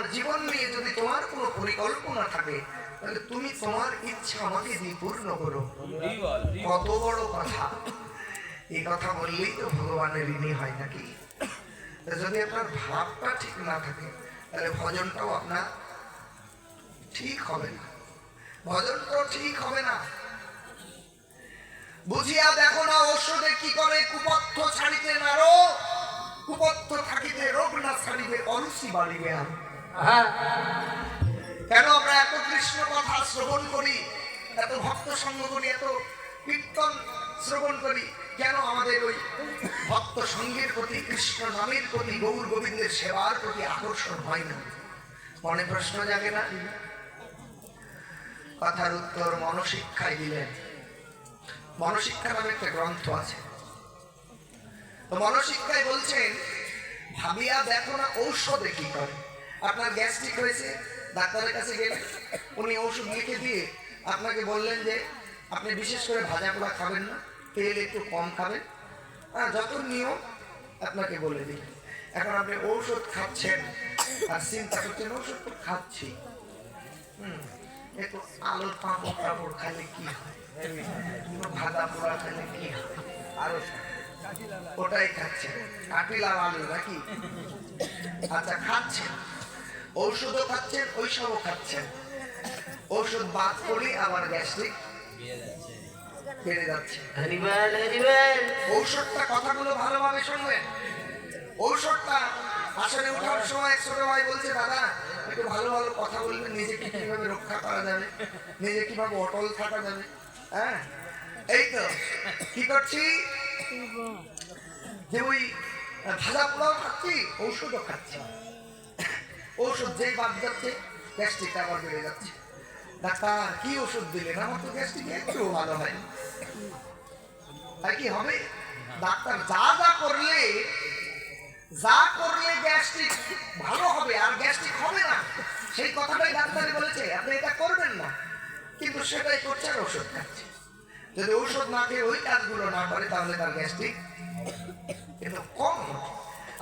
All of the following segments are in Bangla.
আমার জীবন নিয়ে যদি তোমার কোনো পরিকল্পনা থাকে, তাহলে তুমি তোমার ইচ্ছা আমাকে দিয়ে পূর্ণ করো। কত বড় কথা। এই কথা বললেই তো ভগবানের ঋণী হয় নাকি? যদি আপনার ভাবটা ঠিক না থাকে, তাহলে ভজনটাও আপনার ঠিক হবে না। ভজনটাও ঠিক হবে না। বুঝিয়া দেখো না ঔষধে কি করে কুপথ্য ছাড়িতে নারো কুপথ্য থাকিতে রোগ না ছাড়িবে অলসি বাড়িবে আর কেন আমরা এত কৃষ্ণ কথা শ্রবণ করি? এত ভক্ত সঙ্গ করি এত কীর্তন শ্রবণ করি? কেন আমাদের ওই ভক্ত সঙ্গের প্রতি, কৃষ্ণ নামের প্রতি, গৌর গোবিন্দের সেবার প্রতি আকর্ষণ হয় না? মনে প্রশ্ন জাগে না? কথার উত্তর মনশিক্ষায় দিলেন। মনশিক্ষা নামে একটা গ্রন্থ আছে। তো মনশিক্ষায় বলছেন, ভাবিয়া দেখো না ঔষধে কি করে? আপনার গ্যাস্ট্রিক হয়েছে? ডাক্তারের কাছে গেলেন উনি ওষুধ লিখে দিয়ে আপনাকে বললেন যে, আপনি বিশেষ করে ভাজা পোড়া খাবেন না, তেল একটু কম খাবেন। হ্যাঁ যত নিয়ম, আপনাকে বলে দিই। এখন আপনি ঔষধ খাচ্ছেন, আর চিন্তা করছেন ওষুধ তো খাচ্ছি। হুম একটু আলুর পাঁপড় টাপড় খাইলে কি হয়? ভাজা পোড়া খাইলে কি হয়? আরও ওটাই খাচ্ছেন। কাটিলাম আলু নাকি? আচ্ছা খাচ্ছেন। ঔষধও খাচ্ছেন ওইসবও খাচ্ছেন। ঔষধ বাদ করি আমার গ্যাস্ট্রিক বেড়ে যাচ্ছে। ঔষধটা কথাগুলো ভালোভাবে শুনবেন। ঔষধটা আসলে ওঠার সময় ছোট ভাই বলছে দাদা একটু ভালো ভালো কথা বলবেন নিজেকে কীভাবে রক্ষা করা যাবে? নিজে কীভাবে অটল থাকা যাবে? হ্যাঁ? এই তো কি করছি? যে ওই ভাজা পোলাও খাচ্ছি ঔষধও খাচ্ছি। ঔষধ যেই বাদ যাচ্ছে গ্যাস্ট্রিক আবার বেড়ে যাচ্ছে। ডাক্তার, কি ওষুধ দিলেন? আমার তো গ্যাস্ট্রিক একটু ভালো হয় তাই কি হবে? ডাক্তার যা যা করলে যা করলে গ্যাস্ট্রিক ভালো হবে, আর গ্যাস্ট্রিক হবে না, সেই কথাটাই ডাক্তারে বলেছে, আপনি এটা করবেন না। কিন্তু সেটাই করছে আর ওষুধ খাচ্ছে। যদি ঔষধ না খেয়ে ওই কাজগুলো না করে, তাহলে তার গ্যাস্ট্রিক কিন্তু কম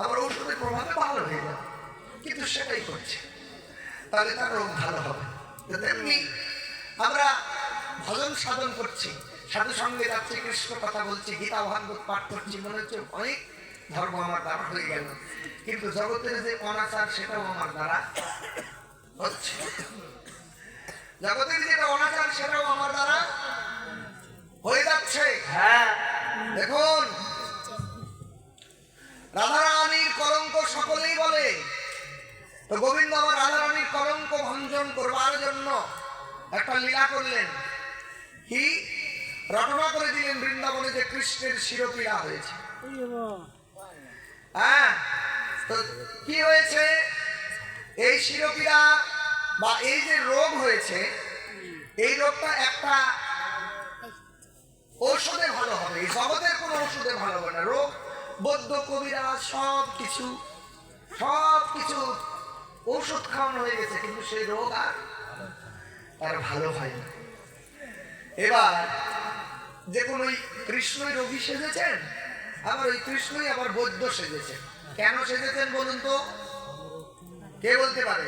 আবার ঔষধের প্রভাবে ভালো হয়ে যাবে। কিন্তু সেটাই করছে। তাহলে তার রোগ ভালো হবে। তেমনি আমরা ভজন সাধন করছি, সাধু সঙ্গে যাচ্ছি কৃষ্ণ কথা বলছি, গীতা ভাগবত পাঠ করছি, মনে হচ্ছে অনেক ধর্ম আমার দ্বারা হয়ে গেল। কিন্তু জগতের যে অনাচার, সেটাও আমার দ্বারা হচ্ছে। জগতের যেটা তো গোবিন্দ আমার রাধারানীর কলঙ্ক ভঞ্জন করবার জন্য একটা লীলা করলেন। কি? রটনা করে দিলেন বৃন্দাবনে যে কৃষ্ণের শিরপীড়া হয়েছে। হ্যাঁ তো কি হয়েছে? এই শিরপীড়া বা এই যে রোগ হয়েছে, এই রোগটা একটা ঔষধে ভালো হবে। এই জগতের কোনো ওষুধে ভালো হবে না। রোগ, বৌদ্ধ কবিরা সব কিছু সব কিছু ঔষধ খাওয়ানো হয়ে গেছে, কিন্তু সেই রোগ আর আর ভালো হয় না এবার দেখুন ওই কৃষ্ণই রোগী সেজেছেন, আবার ওই কৃষ্ণই আবার বৈদ্য সেজেছেন। কেন সেজেছেন বলুন তো? কে বলতে পারে?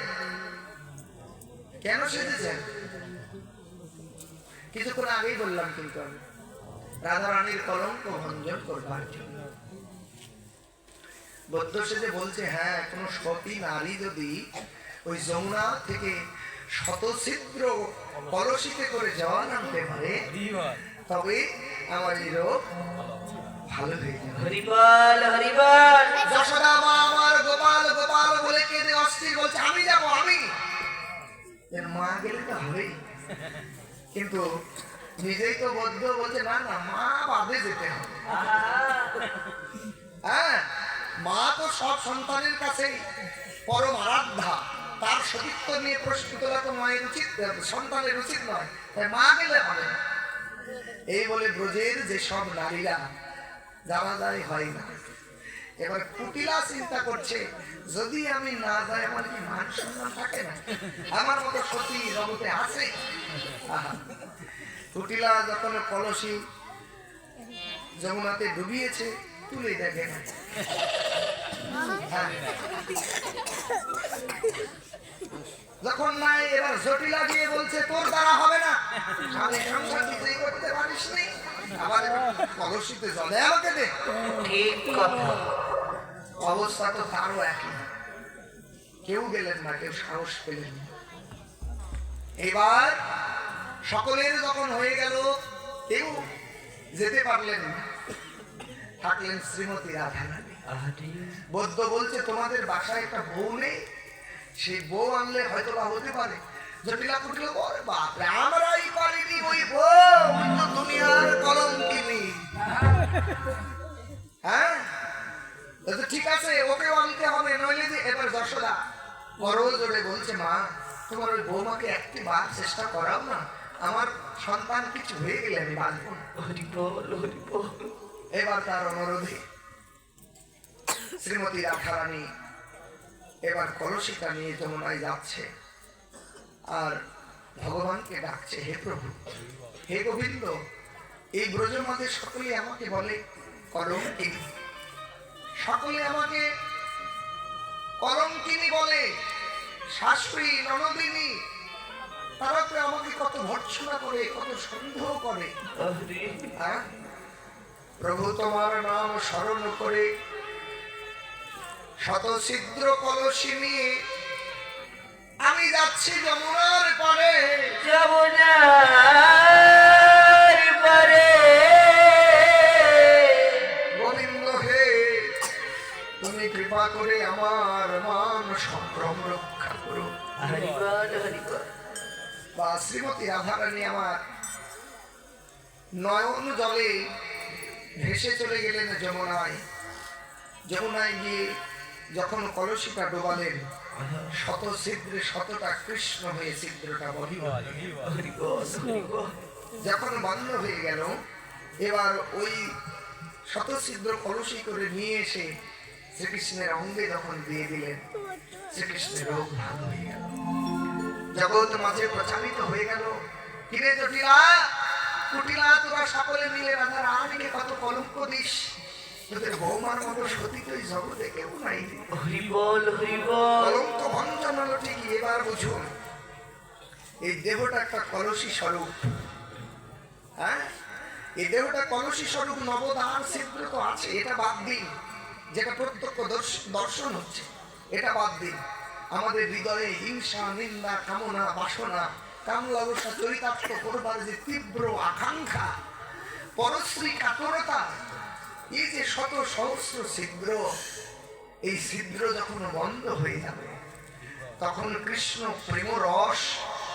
কেন সেজেছেন? কিছুক্ষণ আগেই বললাম কিন্তু আমি রাধা রাধারানীর কলঙ্ক ভঞ্জন করবার জন্য। বৌদ্ধ সেজে বলছে হ্যাঁ কোনো সতী নারী যদি ওই যমুনা থেকে শতছিদ্র কলসিতে করে জল আনতে পারে তবে আমার এই রোগ ভালো হয়ে যাবে। হরিবল হরিবল যশোদা মা আমার গোপাল গোপাল বলে কেঁদে অস্থির বলছে আমি যাব আমি! এর মা গেলে তো হবেই। কিন্তু নিজেই তো বদ্ধ বলছে না না মা বাদে যেতে হবে। হ্যাঁ মা তো সব সন্তানের কাছেই পরম আরাধ্যা। তার সতীত্ব নিয়ে প্রশ্ন তোলা তো মায়ের উচিত, সন্তানের উচিত নয়। তাই মা গেলে হবে এই বলে ব্রজের যে সব নারীরা যাওয়া যায় হয় না। এবার কুটিলা চিন্তা করছে, যদি আমি না যাই, আমার কি মান সম্মান থাকে না? আমার মতো সতী জগতে আছে? কুটিলা যখন কলসি যমুনাতে ডুবিয়েছে তুলে হ্যাঁ। যখন নাই এবার জটিলা গিয়ে বলছে, তোর দ্বারা হবে না। আমি সংসার করতে পারিস নি আবার কলসিতে জলে আমাকে দে। ঠিক কথা। অবস্থা তো তারও একই। কেউ গেলেন না, কেউ সাহস পেলেন না। এবার সকলের যখন হয়ে গেল, কেউ যেতে পারলেন না। থাকলেন শ্রীমতী রাধারানী। বৌদ্ধ বলছে তোমাদের বাসায় একটা বউ নেই। সেই বউ আনলে হয়তো বা হতে পারে। জটিলা বাপরে আমরাই পারিনি ওই বউ। তো দুনিয়ার কলঙ্কিনী হ্যাঁ? ঠিক আছে ওকেও আনতে হবে। নইলে যে এবার যশোদা বড় জোরে বলছে মা তোমার ওই বৌমাকে একটি বার চেষ্টা করাও না। আমার সন্তান কিছু হয়ে গেলে আমি বাঁচব না। হরি বল হরি বল। এবার তার অনুরোধে শ্রীমতী রাধারানী এবার কলসিটা নিয়ে যমুনায় যাচ্ছে আর ভগবানকে ডাকছে হে প্রভু হে গোবিন্দ এই ব্রজমাদে সকলে আমাকে বলে কলঙ্কিনী। সকলে আমাকে কলঙ্কিনী বলে শাশুড়ি ননদিনী তারা তো আমাকে কত ভর্ৎসনা করে কত সন্দেহ করে। হ্যাঁ? প্রভু তোমার নাম স্মরণ করে শত ছিদ্র কলসি নিয়ে আমি যাচ্ছি যমুনার পারে। যমুনার পারে। গোবিন্দ হে তুমি কৃপা করে আমার মান সম্ভ্রম রক্ষা করো। বা শ্রীমতী রাধারানী আমার নয়ন জলে ভেসে চলে গেলেন যমুনায়। যমুনায় গিয়ে যখন কলসিটা ডোবালেন শত ছিদ্রে শতটা কৃষ্ণ হয়ে ছিদ্রটা বহিল। হরি বল হরি বল যখন বন্ধ হয়ে গেল, এবার ওই শত ছিদ্র কলসি করে নিয়ে এসে শ্রীকৃষ্ণের অঙ্গে যখন দিয়ে দিলেন, শ্রীকৃষ্ণের রোগ ভালো হয়ে গেল। জগৎ মাঝে প্রচারিত হয়ে গেল, কিরে জটিলা কুটিলা তোরা সকলে মিলে রাধা রানীকে কত কলঙ্ক দিস। তোদের বৌমার মতো সতী তো এই জগতে কেউ নাই। রে। হরি বল হরি বল। কলঙ্ক ভঞ্জন হলো ঠিকই এবার বুঝুন এই দেহটা একটা কলসি স্বরূপ। হ্যাঁ? এই দেহটা কলসি স্বরূপ নবদান ছিদ্র তো আছে এটা বাদ দিন। যেটা প্রত্যক্ষ দর্শন হচ্ছে এটা বাদ দিন। আমাদের হৃদয়ে হিংসা নিন্দা কামনা বাসনা কামলালসা চরিতার্থ করবার যে তীব্র আকাঙ্ক্ষা পরশ্রী কাতরতা এই যে শত সহস্র ছিদ্র এই ছিদ্র যখন বন্ধ হয়ে যাবে তখন কৃষ্ণ প্রেম রস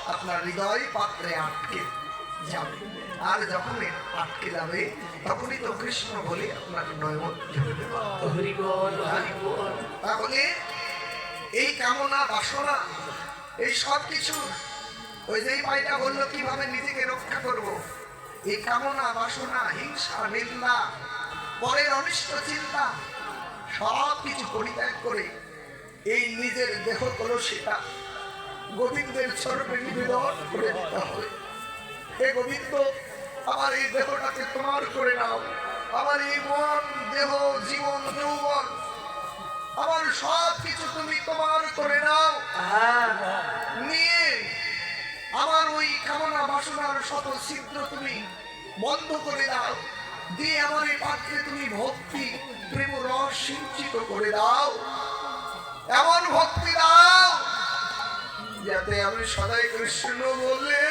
আপনার হৃদয় পাত্রে আটকে যাবে আর যখন আটকে যাবে তখনই তো কৃষ্ণ বলে আপনার তাহলে এই কামনা বাসনা, এই সব কিছু ওই যে ভাইটা বলল কীভাবে নিজেকে রক্ষা করব। এই কামনা বাসনা হিংসা নিন্দা পরের অনিষ্ট চিন্তা সব কিছু পরিত্যাগ করে এই নিজের দেহ কলসিটা গোবিন্দের চরণে নিবেদন করে দিতে হবে। হে গোবিন্দ আমার এই দেহটাকে তোমার করে নাও। আমার এই মন দেহ জীবন যৌবন আমার সব কিছু তুমি তোমার করে নাও। হ্যাঁ। নিয়ে আমার ওই কামনা বাসনার শত ছিদ্র তুমি বন্ধ করে দাও। দিয়ে আমার এই পাত্রে তুমি ভক্তি, প্রেম রস সিঞ্চিত করে দাও। এমন ভক্তি দাও যাতে আমি সদাই কৃষ্ণ বলে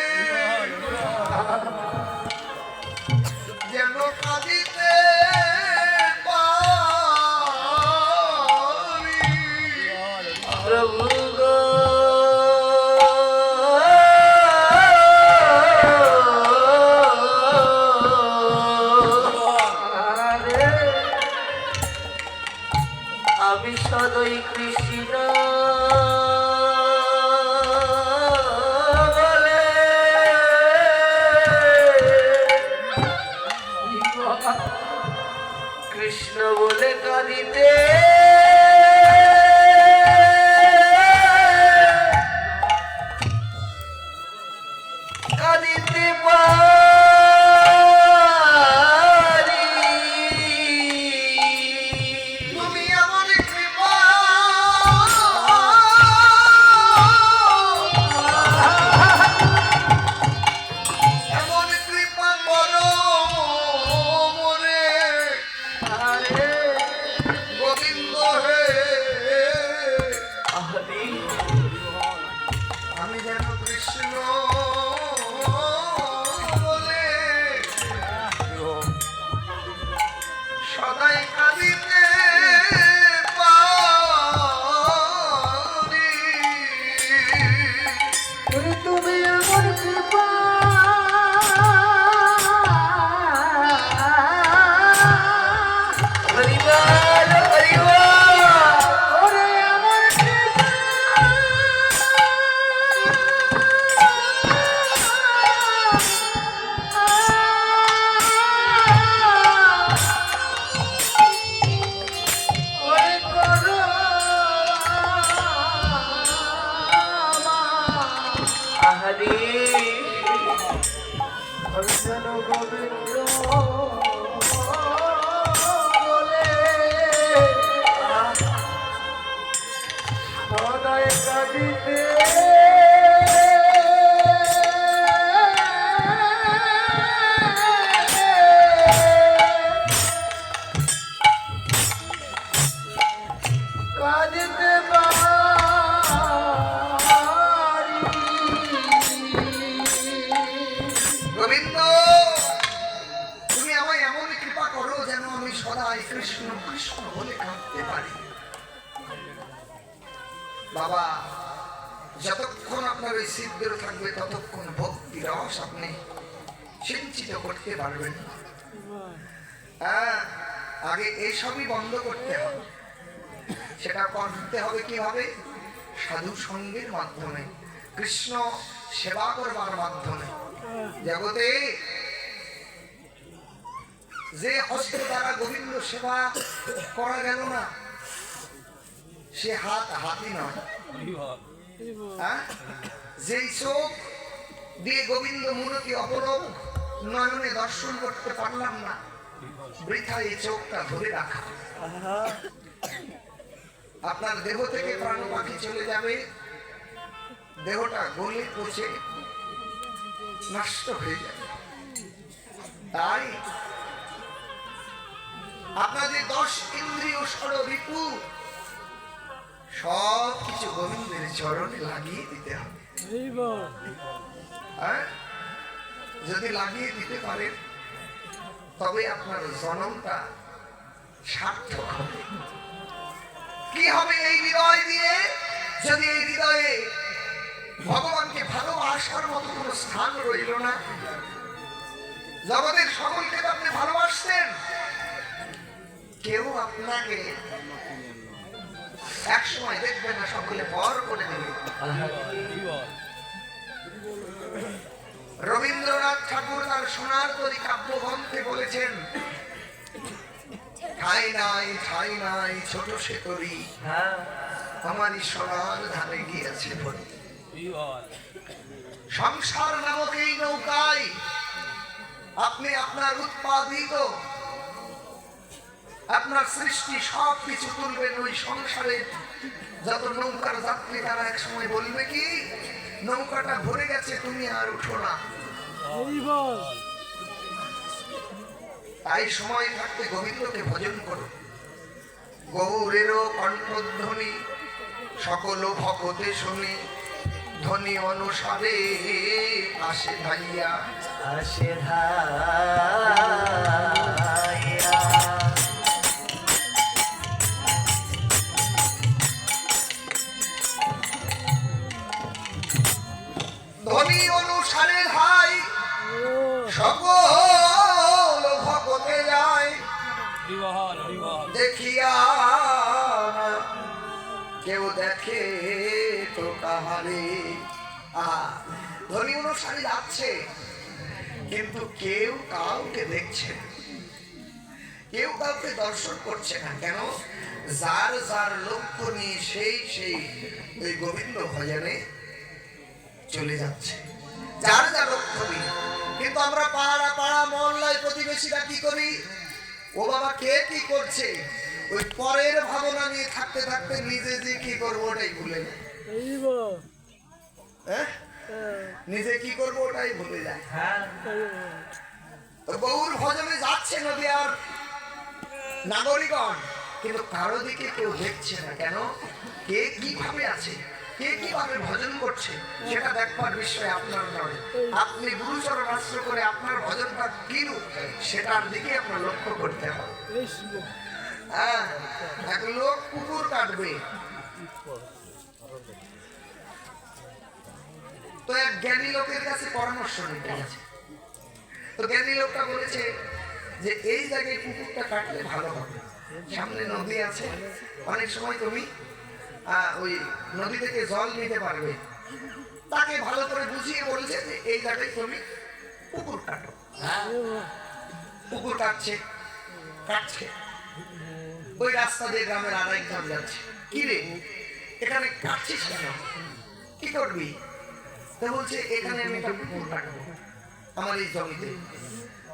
viver. বাবা, যতক্ষণ আপনার ওই সিদ্ধর থাকবে, ততক্ষণ ভক্তি, রস আপনি সিঞ্চিত করতে পারবেন। হ্যাঁ আগে এইসবই বন্ধ করতে হবে। সেটা করতে হবে কীভাবে সাধু সঙ্গের মাধ্যমে, কৃষ্ণ সেবা করবার মাধ্যমে। জগতে যে হস্ত দ্বারা গোবিন্দ সেবা করা গেল না সে হাত হাতি নয় হ্যাঁ? যেই চোখ দিয়ে গোবিন্দ মূলতি অপরব নয়নে দর্শন করতে পারলাম না বৃথা এই চোখটা ধরে রাখা। আপনার দেহ থেকে প্রাণ পাখি চলে যাবে দেহটা গলে পচে নষ্ট হয়ে যাবে। তাই আপনাদের দশ ইন্দ্রিয় ষড় রিপু সব কিছু গোবিন্দের চরণে লাগিয়ে দিতে হবে। হ্যাঁ? যদি লাগিয়ে দিতে পারেন, তবে আপনার জনমটা সার্থক হবে। কি হবে এই হৃদয় দিয়ে? যদি এই হৃদয়ে ভগবানকে ভালোবাসার মতো কোনো স্থান রইল না, জগতের সকলকে আপনি ভালোবাসতেন, কেউ আপনাকে এক সময় দেখবেন না সকলে পর করে দেবে। রবীন্দ্রনাথ ঠাকুর তার সোনার তরি কাব্যগ্রন্থে বলেছেন, ঠাই নাই ঠাই নাই, ছোট সে তরি। আমারই সোনার ধারে গিয়েছে ভরি। সংসার নামক এই নৌকায় আপনি আপনার উৎপাদিত আপনার সৃষ্টি সব কিছু তুলবেন ওই সংসারে। যত নৌকার যাত্রী তারা এক সময় বলবে কি নৌকাটা ভরে গেছে তুমি আর উঠো না। তাই সময় থাকতে গোবিন্দকে ভজন করো। গৌরেরও কণ্ঠধ্বনি সকল ভকতে শুনি। ধ্বনি অনুসারে আসে ভাইয়া আসে ধাইয়া। দেখিয়া কেউ দেখে তো কাহারে। ধ্বনি অনুসারে যাচ্ছে কিন্তু কেউ কাউকে দেখছে। কেউ কাউকে দর্শন করছে না, কেন? যার যার লক্ষ্য নিয়ে সেই সেই ওই গোবিন্দ ভজনে চলে যাচ্ছে। যার যার লক্ষ্য নিয়ে। কিন্তু আমরা পাড়া পাড়া মহল্লায় প্রতিবেশীরা কি করি? ও বাবা কে কি করছে? ওই পরের ভাবনা নিয়ে থাকতে থাকতে নিজে যে কি করব ওটাই ভুলে যায়। হ্যাঁ? নিজে কি করব ওটাই ভুলে যায়। হ্যাঁ। তো গৌর ভজনে যাচ্ছে নদীয়ার নাগরিকগণ কিন্তু কারও দিকে কেউ দেখছে না। কেন? কে কীভাবে আছে? কে ভজন করছে, সেটা দেখবার বিষয় আপনার নয় আপনি গুরুচরণ আশ্রয় করে আপনার ভজনটা কি রূপ, সেটার দিকে আপনার লক্ষ্য করতে হবে। হ্যাঁ এক লোক কুকুর কাটবে। তো এক জ্ঞানী লোকের কাছে পরামর্শ নিতে গেছে। তো জ্ঞানী লোকটা বলেছে যে, এই জায়গায় কুকুরটা কাটলে ভালো হবে। সামনে নদী আছে। অনেক সময় তুমি ওই নদী থেকে জল নিতে পারবে। তাকে ভালো করে বুঝিয়ে বলেছে যে এই জায়গায় তুমি পুকুর কাটো। পুকুর কাটছে কাটছে। ওই রাস্তা দিয়ে গ্রামের আর একজন যাচ্ছে। কি রে এখানে কাটছিস কেন? কি করবি? তো বলছে এখানে আমি একটা পুকুর কাটবো আমার এই জমিতে।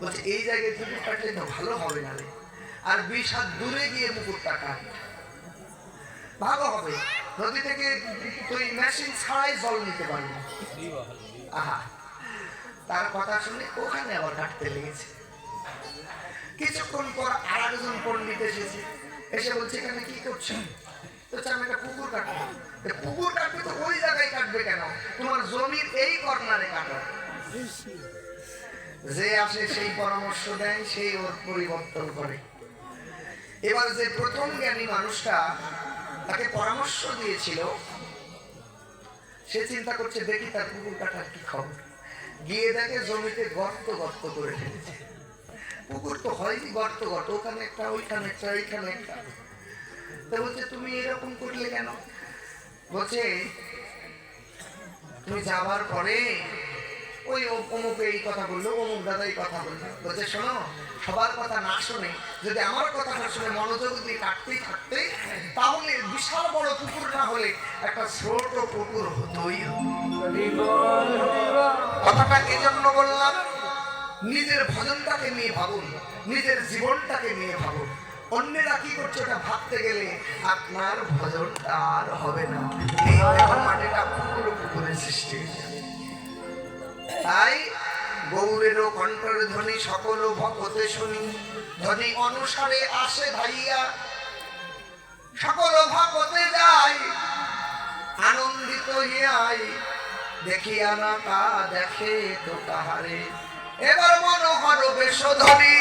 বলছে এই জায়গায় কুকুর কাটলে তো ভালো হবে না রে। আর বিশ হাত দূরে গিয়ে কুকুরটা কাট ভালো হবে। নদী থেকে তুই মেশিন ছাড়াই জল নিতে পারবি। তার কথা শুনে ওখানে আবার কাটতে লেগেছে। কিছুক্ষণ পর আর একজন পণ্ডিত এসেছে। এসে বলছে, এখানে কি আমি একটা পুকুর কাটবো। পুকুর কাটবে তো ওই জায়গায় কাটবে কেন? তোমার জমির এই কর্নারে কাটো। যে আসে সেই পরামর্শ দেয় সেই ওর পরিবর্তন করে। এবার যে প্রথম জ্ঞানী মানুষটা তাকে পরামর্শ দিয়েছিল। সে চিন্তা করছে, দেখি তার পুকুর কাটার কি খবর গিয়ে দেখে জমিতে গর্ত গর্ত করে ফেলেছে পুকুর তো হয়নি গর্ত গর্ত, ওখানে একটা, ওইখানে একটা ওইখানে একটা। তো বলছে, তুমি এরকম করলে কেন? বলছে, তুমি যাবার পরে ওই অমুক এই কথা বলল, অমুক দাদা এই কথা বলল বলছে, শোনো, সবার কথা না শুনে যদি আমার কথাটা শুনে মনোযোগ দিয়ে কাটতেই থাকতে, তাহলে বিশাল বড় পুকুর না হলে একটা ছোট পুকুর হতোই হতো। কথাটা এজন্য বললাম, নিজের ভজনটাকে নিয়ে ভাবুন, নিজের জীবনটাকে নিয়ে ভাবুন অন্যেরা কি করছে ওটা ভাবতে গেলে, আপনার ভজনটা আর হবে না মাটিটা পুকুর পুকুরের সৃষ্টি। তাই গৌরেরও কণ্ঠের ধ্বনি সকল ভকতে শুনি, ধ্বনি অনুসারে আসে ভাইয়া সকল ভকতে যাই, আনন্দিত হিয়াই দেখিয়া না তা দেখে তো তাহারে। এবার মনোহর বেশ ধ্বনি